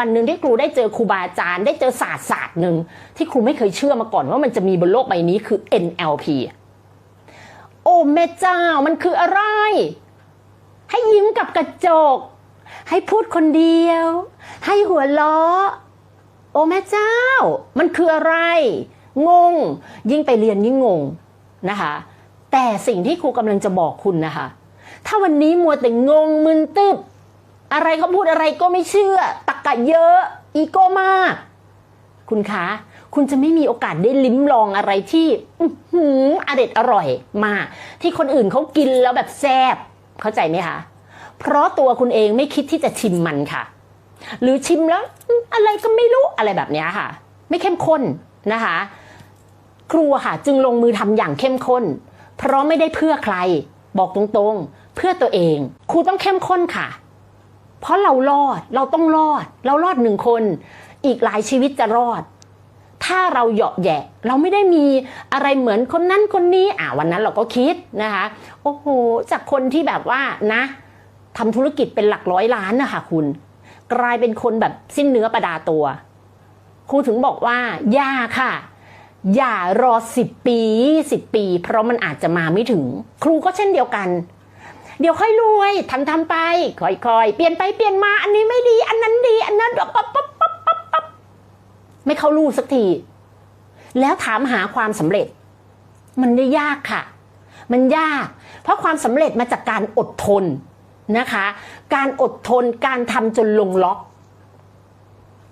วันหนึ่งที่ครูได้เจอครูบาอาจารย์ได้เจอศาสตร์ศาสตร์หนึ่งที่ครูไม่เคยเชื่อมาก่อนว่ามันจะมีบนโลกใบนี้คือ NLP โอ้แม่เจ้ามันคืออะไร ให้ยิ้มกับกระจก ให้พูดคนเดียว ให้หัวเราะโอ้แม่เจ้า มันคืออะไร งง ยิ่งไปเรียนยิ่งงงนะคะ แต่สิ่งที่ครูกำลังจะบอกคุณนะคะ ถ้าวันนี้มัวแต่งงมึนตึบอะไรเขาพูดอะไรก็ไม่เชื่อต กกะเยอะอีโก้มาก คุณคะคุณจะไม่มีโอกาสได้ลิ้มลองอะไรที่อื้อหืออเด็ดอร่อยมาก ที่คนอื่นเขากินแล้วแบบแซ่บเข้าใจไหมคะเพราะตัวคุณเองไม่คิดที่จะชิมมันค่ะ หรือชิมแล้วอะไรก็ไม่รู้อะไรแบบนี้ค่ะ ไม่เข้มข้นนะคะ ครูค่ะ จึงลงมือทำอย่างเข้มข้น เพราะไม่ได้เพื่อใคร บอกตรงๆ เพื่อตัวเองครูต้องเข้มข้นค่ะ เพราะเรารอดเราต้องรอด เรารอดหนึ่งคน อีกหลายชีวิตจะรอด ถ้าเราเหยาะแยะ เราไม่ได้มีอะไรเหมือนคนนั้นคนนี้อ่าวันนั้นเราก็คิดนะคะโอ้โหจากคนที่แบบว่านะทำธุรกิจเป็นหลักร้อยล้านนะคะคุณ กลายเป็นคนแบบสิ้นเนื้อประดาตัวครูถึงบอกว่าอย่าค่ะ อย่ารอสิบปีสิบปี เพราะมันอาจจะมาไม่ถึง ครูก็เช่นเดียวกัน เดี๋ยวค่อยรวยทำทำไปค่อยๆ เปลี่ยนไปเปลี่ยนมา อันนี้ไม่ดี อันนั้นดี อันนั้นปั๊บปั๊บปั๊บปั๊บปั๊บปั๊บไม่เข้ารูสักที แล้วถามหาความสำเร็จ มันได้ยากค่ะ มันยาก เพราะความสำเร็จมาจากการอดทนนะคะ การอดทนการทำจนลงล็อก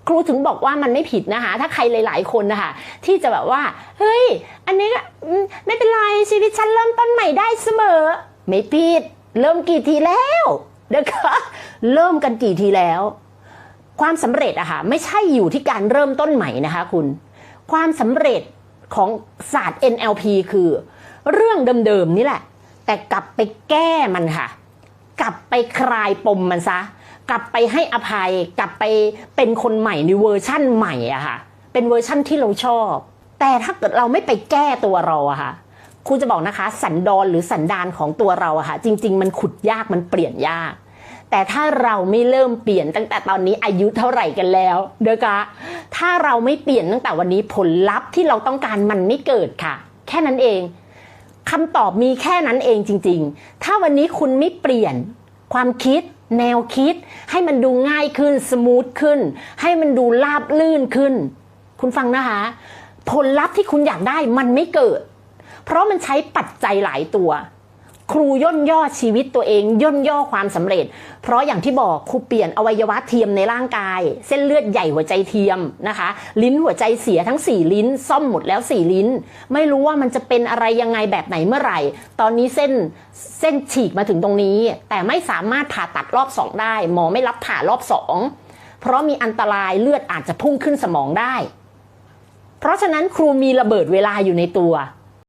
ครูถึงบอกว่ามันไม่ผิดนะคะ ถ้าใครหลาย ๆ คนนะคะที่จะแบบว่า เฮ้ย อันนี้ก็ไม่เป็นไรชีวิตฉันเริ่มต้นใหม่ได้เสมอ ไม่ผิด เริ่มกี่ทีแล้วนะคะเริ่มกันกี่ทีแล้ว ความสำเร็จอะค่ะไม่ใช่อยู่ที่การเริ่มต้นใหม่นะคะคุณ ความสำเร็จของศาสตร์ NLP คือ เรื่องเดิมๆนี่แหละ แต่กลับไปแก้มันค่ะ กลับไปคลายปมมันซะ กลับไปให้อภัย กลับไปเป็นคนใหม่ในเวอร์ชั่นใหม่อะค่ะ เป็นเวอร์ชั่นที่เราชอบ แต่ถ้าเกิดเราไม่ไปแก้ตัวเราอะค่ะ ครูจะบอกนะคะ สันดอนหรือสันดานของตัวเราอะค่ะ จริง ๆ มันขุดยากมันเปลี่ยนยาก แต่ถ้าเราไม่เริ่มเปลี่ยนตั้งแต่ตอนนี้อายุเท่าไหร่กันแล้วเด้อกะถ้าเราไม่เปลี่ยนตั้งแต่วันนี้ผลลัพธ์ที่เราต้องการมันไม่เกิดค่ะ แค่นั้นเองคำตอบมีแค่นั้นเองจริง ๆ ถ้าวันนี้คุณไม่เปลี่ยนความคิด แนวคิด ให้มันดูง่ายขึ้นสมูทขึ้น ให้มันดูราบลื่นขึ้น คุณฟังนะคะ ผลลัพธ์ที่คุณอยากได้มันไม่เกิด เพราะมันใช้ปัจจัยหลายตัว ครูย่นย่อชีวิตตัวเอง ย่นย่อความสำเร็จ เพราะอย่างที่บอกครูเปลี่ยนอวัยวะเทียมในร่างกาย เส้นเลือดใหญ่หัวใจเทียมนะคะ ลิ้นหัวใจเสียทั้ง 4 ลิ้น ซ่อมหมดแล้ว 4 ลิ้น ไม่รู้ว่ามันจะเป็นอะไรยังไงแบบไหนเมื่อไหร่ ตอนนี้เส้นเส้นฉีกมาถึงตรงนี้ แต่ไม่สามารถผ่าตัดรอบ 2 ได้ หมอไม่รับผ่ารอบ2เพราะมีอันตรายเลือดอาจจะพุ่งขึ้นสมองได้ เพราะฉะนั้นครูมีระเบิดเวลาอยู่ในตัว